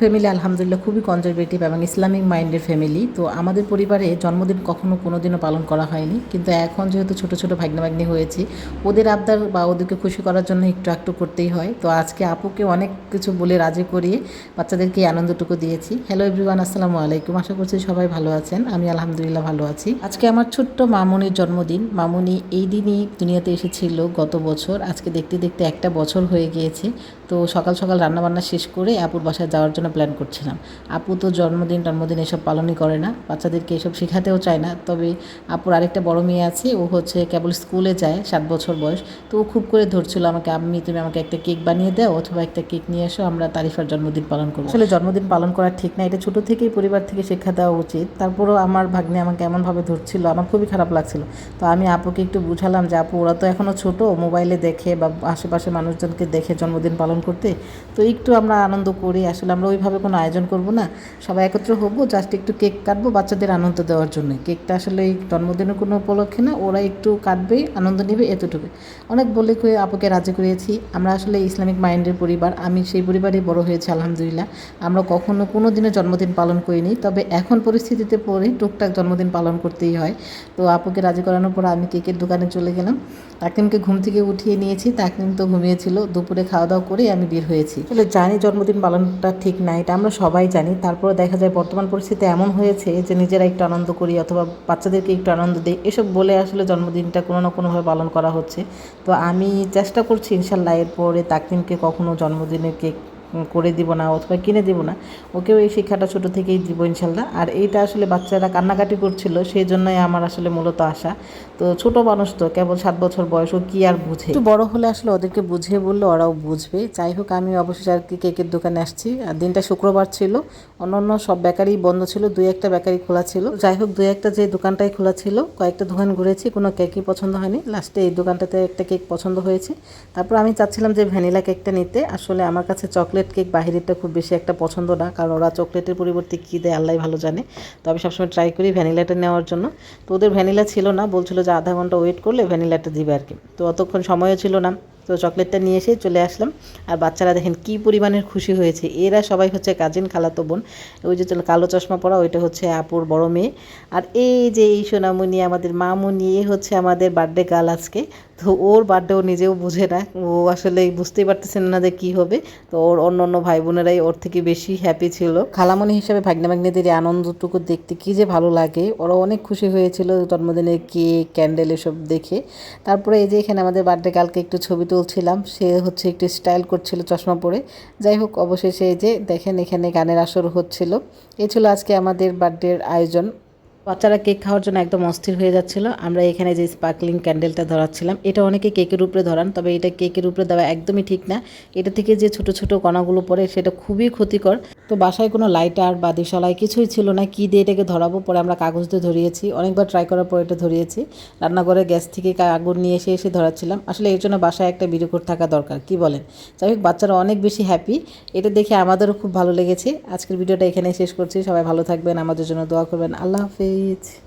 Family আলহামদুলিল্লাহ খুবই conservative এবং ইসলামিক মাইন্ডের ফ্যামিলি। তো আমাদের পরিবারে জন্মদিন কখনো কোনো দিনও পালন করা হয়নি। কিন্তু এখন যেহেতু ছোট ছোট ভাগ্না ভাগ্নি হয়েছে, ওদের আবদার বা ওদেরকে খুশি করার জন্য একটু একটু করতেই হয়। তো আজকে আপুকে অনেক কিছু বলে রাজি করিয়ে বাচ্চাদেরকে আনন্দটুকু দিয়েছি। হ্যালো এভরিওয়ান আসসালামু আলাইকুম। আশা করছি সবাই ভালো আছেন। আমি আলহামদুলিল্লাহ ভালো আছি। আজকে আমার ছোট্ট মামুনির জন্মদিন। মামুনি এই দিনই দুনিয়াতে এসেছিল গত বছর। আজকে দেখতে দেখতে একটা বছর হয়ে গিয়েছে। তো সকাল সকাল রান্নাবান্না শেষ করে আপুর বাসায় যাওয়ার জন্য প্ল্যান করছিলাম। আপু তো জন্মদিন জন্মদিন এসব পালনই করে না। বাচ্চাদেরকে এসব শেখাতেও চায় না। তবে আপুর আরেকটা বড় মেয়ে আছে, ও হচ্ছে কেবল স্কুলে যায়, সাত বছর বয়স। তো ও খুব করে ধরছিল আমাকে আমি তুমি আমাকে একটা কেক বানিয়ে দাও, অথবা একটা কেক নিয়ে এসো, আমরা তারিফার জন্মদিন পালন করব। আসলে জন্মদিন পালন করা ঠিক না। এটা ছোটো থেকেই পরিবার থেকে শিক্ষা দেওয়া উচিত। তারপরেও আমার ভাগ্নে আমাকে এমনভাবে ধরছিল, আমার খুবই খারাপ লাগছিল। তো আমি আপুকে একটু বুঝালাম যে, আপু, ওরা তো এখনও ছোট, মোবাইলে দেখে বা আশেপাশে মানুষজনকে দেখে জন্মদিন পালন করতে। তো একটু আমরা আনন্দ করি। আসলে আমরা ওইভাবে কোনো আয়োজন করব না। সবাই একত্র হব জাস্ট একটু কেক কাটবো বাচ্চাদের আনন্দ দেওয়ার জন্য। কেকটা আসলে এই জন্মদিনের কোনো উপলক্ষে না, ওরা একটু কাটবে, আনন্দ নেবে এতটুকু। অনেক বলে কয়ে আপুকে রাজি করিয়েছি, আমরা আসলে ইসলামিক মাইন্ডের পরিবার, আমি সেই পরিবারে বড় হয়েছি, আলহামদুলিল্লাহ। আমরা কখনো কোনো দিনে জন্মদিন পালন করিনি, তবে এখন পরিস্থিতিতে পড়ে টুকটাক জন্মদিন পালন করতেই হয়। তো আপুকে রাজি করানোর পর আমি কেকের দোকানে চলে গেলাম। তাকিমকে ঘুম থেকে উঠিয়ে নিয়েছি তাকিম তো ঘুমিয়েছিল দুপুরে খাওয়া দাওয়া করে আমি বের হয়েছি। আসলে জানি জন্মদিন পালনটা ঠিক না এটা আমরা সবাই জানি। তারপরে দেখা যায় বর্তমান পরিস্থিতি এমন হয়েছে যে নিজেরা একটু আনন্দ করি অথবা বাচ্চাদেরকে একটু আনন্দ দিই। এসব বলে আসলে জন্মদিনটা কোনো না কোনোভাবে পালন করা হচ্ছে। তো আমি চেষ্টা করছি ইনশাল্লাহ এরপরে তাকিমকে কখনো জন্মদিনের কেক করে দিব না, অথবা কিনে দিব না, ওকেও এই শিক্ষাটা ছোট থেকেই দিব ইনশাল্লাহ। আর এইটা আসলে বাচ্চারা কান্নাকাটি করছিল, সেই জন্যই আমার আসলে মূলত আশা। তো ছোট মানুষ তো, কেবল সাত বছর বয়স, ও কি আর বুঝে? একটু বড় হলে আসলে ওদেরকে বুঝিয়ে বললে ওরাও বুঝবে। যাই হোক, আমি অবশ্যই আর কি কেকের দোকানে আসছি। আর দিনটা শুক্রবার ছিল, অন্য অন্য সব বেকারি বন্ধ ছিল, দুই একটা বেকারি খোলা ছিল। যাই হোক, দুই একটা যে দোকানটাই খোলা ছিল, কয়েকটা দোকান ঘুরেছি, কোনো কেকই পছন্দ হয়নি। লাস্টে এই দোকানটাতে একটা কেক পছন্দ হয়েছে। তারপর আমি চাচ্ছিলাম যে ভ্যানিলা কেকটা নিতে। আসলে আমার কাছে চকলেট কেক বাহিরেরটা খুব বেশি একটা পছন্দ না, কারণ ওরা চকলেটের পরিবর্তে কী দেয় আল্লাহ ভালো জানে। তো আমি সবসময় ট্রাই করি ভ্যানিলাটা নেওয়ার জন্য। তো ওদের ভ্যানিলা ছিল না, বলছিল যে আধা ঘণ্টা ওয়েট করলে ভ্যানিলাটা দিবে আর কি। তো অতক্ষণ সময়ও ছিল না, তো চকলেটটা নিয়ে এসে চলে আসলাম। আর বাচ্চারা দেখেন কি পরিমাণের খুশি হয়েছে। এরা সবাই হচ্ছে কাজিন খালাতো বোন। ওই যে কালো চশমা পরা, ওইটা হচ্ছে আপুর বড় মেয়ে। আর এই যে এই সোনামণি, আমাদের মামুনি, এ হচ্ছে আমাদের বার্থডে গার্ল আজকে। তো ওর বার্থডে ও নিজেও বুঝে না। ও আসলে বুঝতেই পারতেছেন না যে কী হবে। তো ওর অন্য অন্য ভাই বোনেরাই ওর থেকে বেশি হ্যাপি ছিল। খালামণি হিসাবে ভাগ্না ভাগ্নেদের এই আনন্দটুকু দেখতে কী যে ভালো লাগে। ওরা অনেক খুশি হয়েছিল জন্মদিনের কেক ক্যান্ডেল এসব দেখে। তারপরে এই যে এখানে আমাদের বার্থডে কালকে একটু ছবি তুলছিলাম, সে হচ্ছে একটু স্টাইল করছিল চশমা পরে। যাই হোক, অবশেষে এই যে দেখেন এখানে গানের আসর হচ্ছিল। এই ছিল আজকে আমাদের বার্থডের আয়োজন। বাচ্চারা কেক খাওয়ার জন্য একদম অস্থির হয়ে যাচ্ছিল। আমরা এখানে যে স্পার্কলিং ক্যান্ডেলটা ধরাচ্ছিলাম, এটা অনেকে কেকের উপরে ধরান, তবে এটা কেকের উপরে দেওয়া একদমই ঠিক না। এটা থেকে যে ছোট ছোট কণাগুলো পড়ে, সেটা খুবই ক্ষতিকর। তো বাসায় কোনো লাইটার বা দিশালাই কিছুই ছিল না, কী দিয়ে এটাকে ধরাবো? পরে আমরা কাগজ দিয়ে ধরিয়েছি। অনেকবার ট্রাই করার পর এটা ধরিয়েছি। রান্নাঘরে গ্যাস থেকে আগুন নিয়ে এসে এসে ধরাচ্ছিলাম। আসলে এর জন্য বাসায় একটা বিরকর থাকা দরকার, কি বলেন? যাই হোক, বাচ্চারা অনেক বেশি হ্যাপি এটা দেখে আমাদেরও খুব ভালো লেগেছে। আজকের ভিডিওটা এখানে শেষ করছি। সবাই ভালো থাকবেন, আমাদের জন্য দোয়া করবেন। আল্লাহ হাফিজ। It.